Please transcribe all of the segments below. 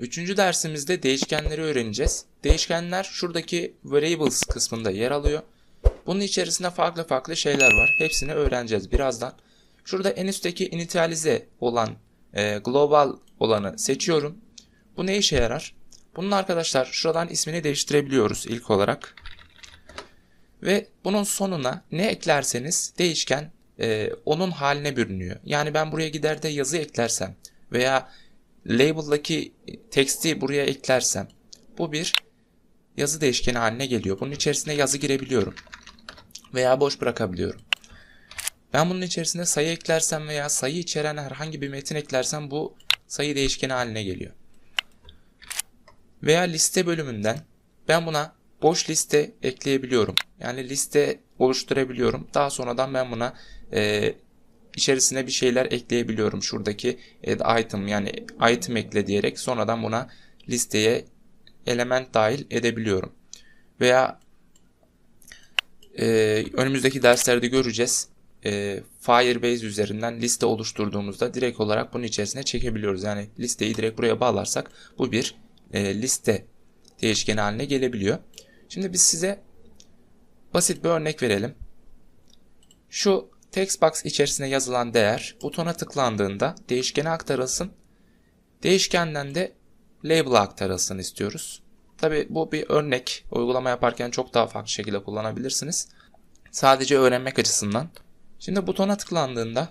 Üçüncü dersimizde değişkenleri öğreneceğiz. Değişkenler şuradaki variables kısmında yer alıyor. Bunun içerisinde farklı farklı şeyler var. Hepsini öğreneceğiz birazdan. Şurada en üstteki initialize olan e, global olanı seçiyorum. Bu ne işe yarar? Bunun arkadaşlar şuradan ismini değiştirebiliyoruz ilk olarak. Ve bunun sonuna ne eklerseniz değişken e, onun haline bürünüyor. Yani ben buraya gider de yazı eklersem veya label'daki teksti buraya eklersem bu bir yazı değişkeni haline geliyor. Bunun içerisine yazı girebiliyorum veya boş bırakabiliyorum. Ben bunun içerisine sayı eklersem veya sayı içeren herhangi bir metin eklersem bu sayı değişkeni haline geliyor. Veya liste bölümünden ben buna boş liste ekleyebiliyorum. Yani liste oluşturabiliyorum. Daha sonradan ben buna e, içerisine bir şeyler ekleyebiliyorum. Şuradaki add item yani item ekle diyerek sonradan buna listeye element dahil edebiliyorum. Veya e, önümüzdeki derslerde göreceğiz. E, Firebase üzerinden liste oluşturduğumuzda direkt olarak bunun içerisine çekebiliyoruz. Yani listeyi direkt buraya bağlarsak bu bir e, liste değişkeni haline gelebiliyor. Şimdi biz size basit bir örnek verelim. Şu text box içerisine yazılan değer butona tıklandığında değişkene aktarılsın. Değişkenden de label'a aktarılsın istiyoruz. Tabi bu bir örnek. Uygulama yaparken çok daha farklı şekilde kullanabilirsiniz. Sadece öğrenmek açısından. Şimdi butona tıklandığında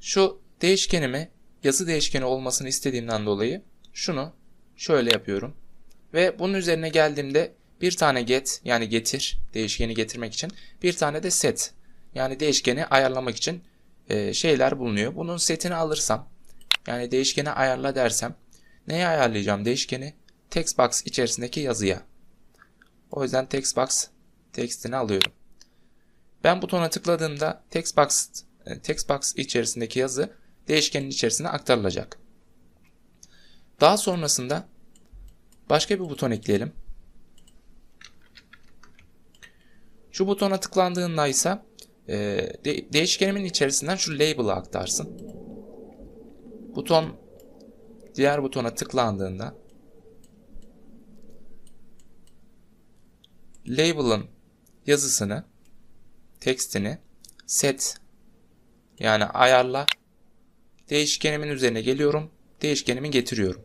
şu değişkenimi yazı değişkeni olmasını istediğimden dolayı şunu şöyle yapıyorum. Ve bunun üzerine geldiğimde bir tane get yani getir değişkeni getirmek için bir tane de set yani değişkeni ayarlamak için e, şeyler bulunuyor. Bunun setini alırsam yani değişkeni ayarla dersem neye ayarlayacağım değişkeni? Text box içerisindeki yazıya. O yüzden text box textini alıyorum. Ben butona tıkladığımda text box e, text box içerisindeki yazı değişkenin içerisine aktarılacak. Daha sonrasında başka bir buton ekleyelim. Şu butona tıklandığında ise e, de, değişkenimin içerisinden şu label'ı aktarsın. Buton diğer butona tıklandığında label'ın yazısını, tekstini set yani ayarla değişkenimin üzerine geliyorum. Değişkenimi getiriyorum.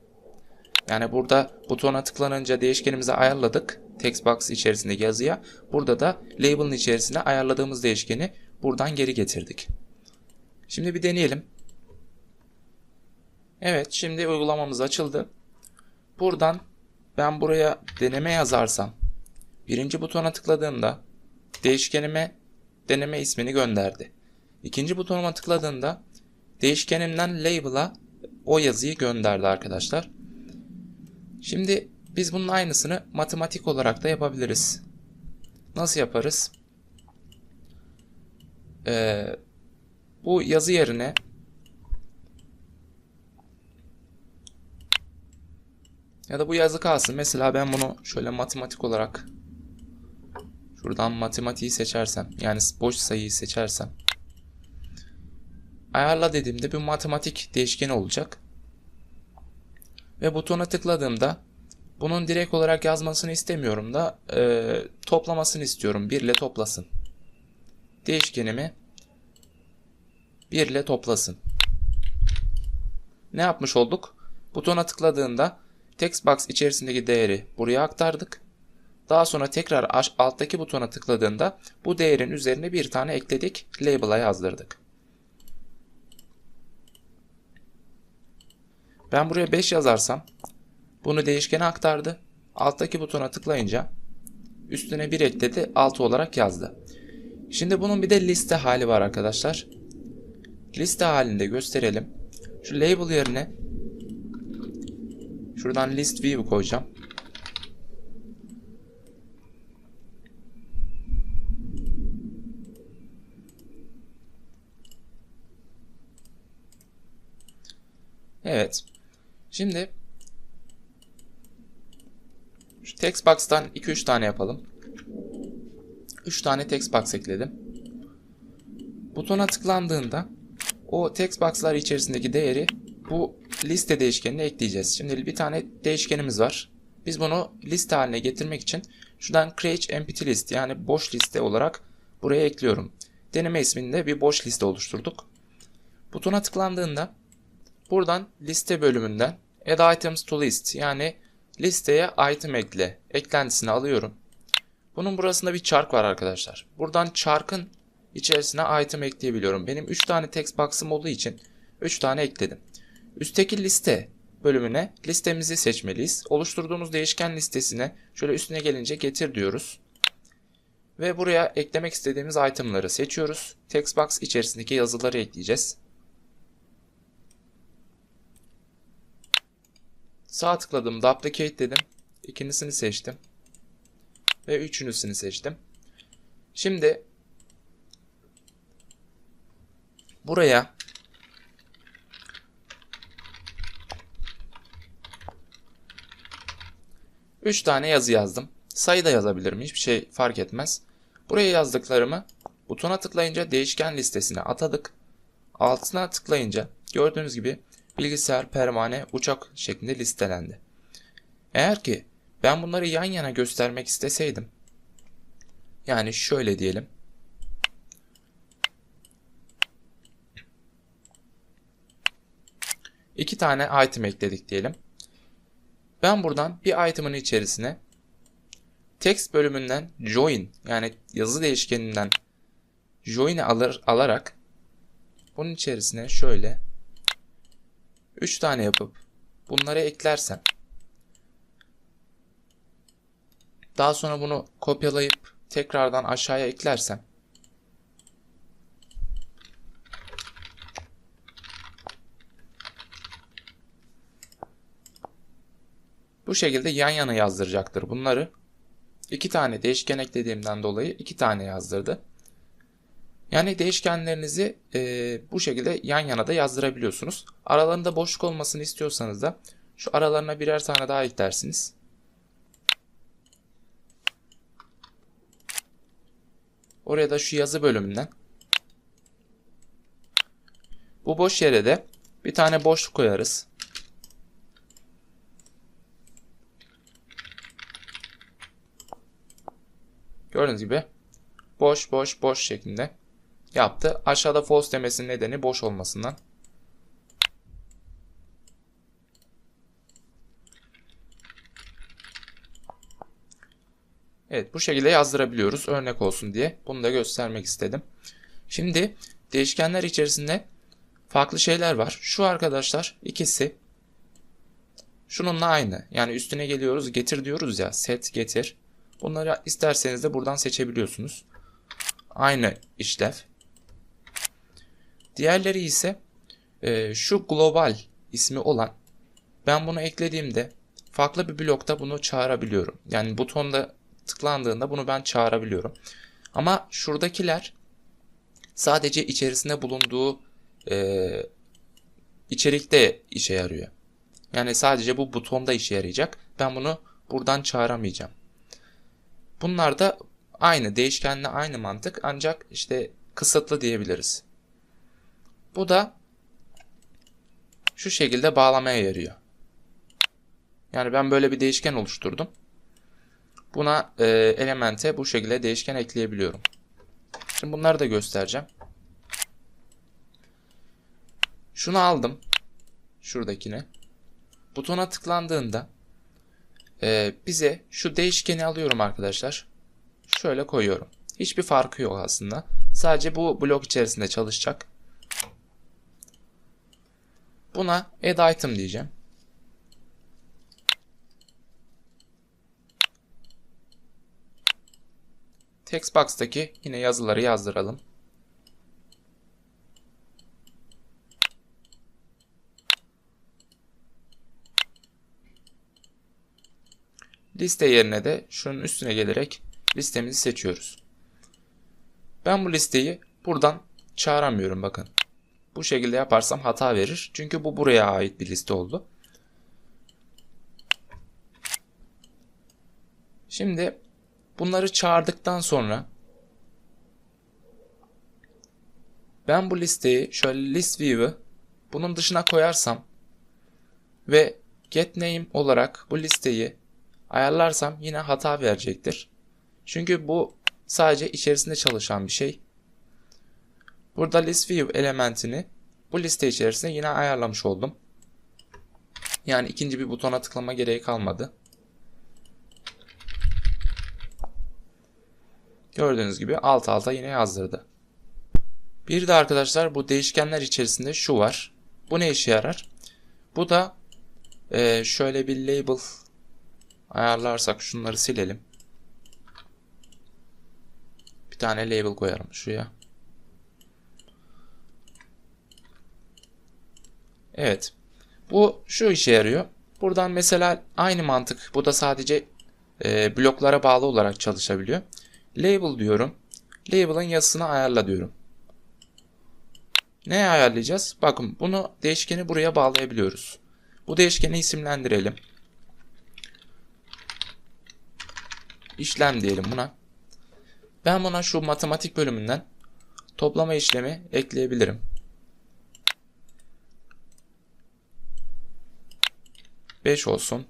Yani burada butona tıklanınca değişkenimizi ayarladık. Text box içerisindeki yazıya. Burada da label'ın içerisine ayarladığımız değişkeni buradan geri getirdik. Şimdi bir deneyelim. Evet şimdi uygulamamız açıldı. Buradan ben buraya deneme yazarsam birinci butona tıkladığımda değişkenime deneme ismini gönderdi. İkinci butonuma tıkladığımda değişkenimden label'a o yazıyı gönderdi arkadaşlar. Şimdi biz bunun aynısını matematik olarak da yapabiliriz. Nasıl yaparız? Ee, bu yazı yerine ya da bu yazı kalsın. Mesela ben bunu şöyle matematik olarak şuradan matematiği seçersem yani boş sayıyı seçersem ayarla dediğimde bir matematik değişkeni olacak. Ve butona tıkladığımda bunun direkt olarak yazmasını istemiyorum da e, toplamasını istiyorum. 1 ile toplasın. Değişkenimi 1 ile toplasın. Ne yapmış olduk? Butona tıkladığında text box içerisindeki değeri buraya aktardık. Daha sonra tekrar alttaki butona tıkladığında bu değerin üzerine bir tane ekledik. Label'a yazdırdık. Ben buraya 5 yazarsam bunu değişkene aktardı. Alttaki butona tıklayınca üstüne 1 ekledi 6 olarak yazdı. Şimdi bunun bir de liste hali var arkadaşlar. Liste halinde gösterelim. Şu label yerine şuradan list view koyacağım. Evet. Şimdi şu text box'tan 2-3 tane yapalım. 3 tane text box ekledim. Butona tıklandığında o text box'lar içerisindeki değeri bu liste değişkenine ekleyeceğiz. Şimdi bir tane değişkenimiz var. Biz bunu liste haline getirmek için şuradan create empty list yani boş liste olarak buraya ekliyorum. Deneme isminde bir boş liste oluşturduk. Butona tıklandığında buradan liste bölümünden add items to list yani listeye item ekle eklentisini alıyorum. Bunun burasında bir çark var arkadaşlar. Buradan çarkın içerisine item ekleyebiliyorum. Benim 3 tane text box'ım olduğu için 3 tane ekledim. Üstteki liste bölümüne listemizi seçmeliyiz. Oluşturduğumuz değişken listesine şöyle üstüne gelince getir diyoruz. Ve buraya eklemek istediğimiz itemları seçiyoruz. Text box içerisindeki yazıları ekleyeceğiz. Sağ tıkladım, duplicate dedim. İkincisini seçtim. Ve üçüncüsünü seçtim. Şimdi buraya Üç tane yazı yazdım. Sayı da yazabilirim. Hiçbir şey fark etmez. Buraya yazdıklarımı butona tıklayınca değişken listesine atadık. Altına tıklayınca gördüğünüz gibi bilgisayar, pervane, uçak şeklinde listelendi. Eğer ki ben bunları yan yana göstermek isteseydim yani şöyle diyelim. İki tane item ekledik diyelim. Ben buradan bir item'ın içerisine text bölümünden join yani yazı değişkeninden join'i alır, alarak bunun içerisine şöyle 3 tane yapıp bunları eklersem daha sonra bunu kopyalayıp tekrardan aşağıya eklersem bu şekilde yan yana yazdıracaktır bunları. İki tane değişken eklediğimden dolayı iki tane yazdırdı. Yani değişkenlerinizi e, bu şekilde yan yana da yazdırabiliyorsunuz. Aralarında boşluk olmasını istiyorsanız da şu aralarına birer tane daha eklersiniz. Oraya da şu yazı bölümünden bu boş yere de bir tane boşluk koyarız. Gördüğünüz gibi boş boş boş şeklinde yaptı. Aşağıda false demesinin nedeni boş olmasından. Evet bu şekilde yazdırabiliyoruz örnek olsun diye. Bunu da göstermek istedim. Şimdi değişkenler içerisinde farklı şeyler var. Şu arkadaşlar ikisi şununla aynı. Yani üstüne geliyoruz getir diyoruz ya set getir. Bunları isterseniz de buradan seçebiliyorsunuz. Aynı işlev. Diğerleri ise e, şu global ismi olan ben bunu eklediğimde farklı bir blokta bunu çağırabiliyorum. Yani butonda tıklandığında bunu ben çağırabiliyorum. Ama şuradakiler sadece içerisinde bulunduğu e, içerikte işe yarıyor. Yani sadece bu butonda işe yarayacak. Ben bunu buradan çağıramayacağım. Bunlar da aynı değişkenle aynı mantık ancak işte kısıtlı diyebiliriz. Bu da şu şekilde bağlamaya yarıyor. Yani ben böyle bir değişken oluşturdum. Buna e, elemente bu şekilde değişken ekleyebiliyorum. Şimdi bunları da göstereceğim. Şunu aldım. Şuradakini. Butona tıklandığında e, bize şu değişkeni alıyorum arkadaşlar. Şöyle koyuyorum. Hiçbir farkı yok aslında. Sadece bu blok içerisinde çalışacak. Buna add item diyeceğim. Text box'taki yine yazıları yazdıralım. Liste yerine de şunun üstüne gelerek listemizi seçiyoruz. Ben bu listeyi buradan çağıramıyorum bakın. Bu şekilde yaparsam hata verir. Çünkü bu buraya ait bir liste oldu. Şimdi bunları çağırdıktan sonra Ben bu listeyi şöyle list view'ı bunun dışına koyarsam ve get name olarak bu listeyi ayarlarsam yine hata verecektir. Çünkü bu sadece içerisinde çalışan bir şey. Burada list view elementini bu liste içerisinde yine ayarlamış oldum. Yani ikinci bir butona tıklama gereği kalmadı. Gördüğünüz gibi alt alta yine yazdırdı. Bir de arkadaşlar bu değişkenler içerisinde şu var. Bu ne işe yarar? Bu da e, şöyle bir label ayarlarsak şunları silelim. Bir tane label koyarım şuraya. Evet. Bu şu işe yarıyor. Buradan mesela aynı mantık. Bu da sadece e, bloklara bağlı olarak çalışabiliyor. Label diyorum. Label'ın yazısını ayarla diyorum. Neye ayarlayacağız? Bakın bunu değişkeni buraya bağlayabiliyoruz. Bu değişkeni isimlendirelim. İşlem diyelim buna. Ben buna şu matematik bölümünden toplama işlemi ekleyebilirim. Beş olsun.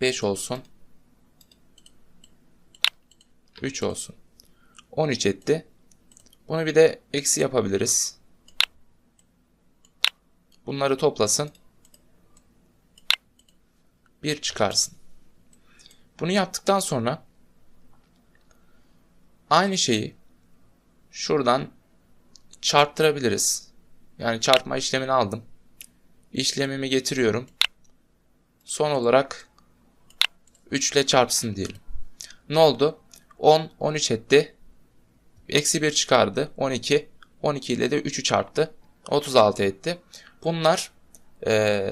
Beş olsun. 3 olsun. 13 etti. Bunu bir de eksi yapabiliriz. Bunları toplasın. 1 çıkarsın. Bunu yaptıktan sonra aynı şeyi şuradan çarptırabiliriz. Yani çarpma işlemini aldım. İşlemimi getiriyorum. Son olarak 3 ile çarpsın diyelim. Ne oldu? 10, 13 etti. Eksi 1 çıkardı. 12. 12 ile de 3'ü çarptı. 36 etti. Bunlar e,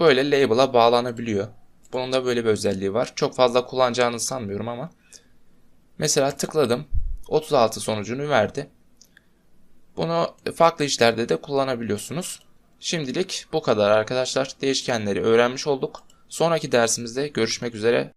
böyle label'a bağlanabiliyor. Bunun da böyle bir özelliği var. Çok fazla kullanacağını sanmıyorum ama. Mesela tıkladım. 36 sonucunu verdi. Bunu farklı işlerde de kullanabiliyorsunuz. Şimdilik bu kadar arkadaşlar. Değişkenleri öğrenmiş olduk. Sonraki dersimizde görüşmek üzere.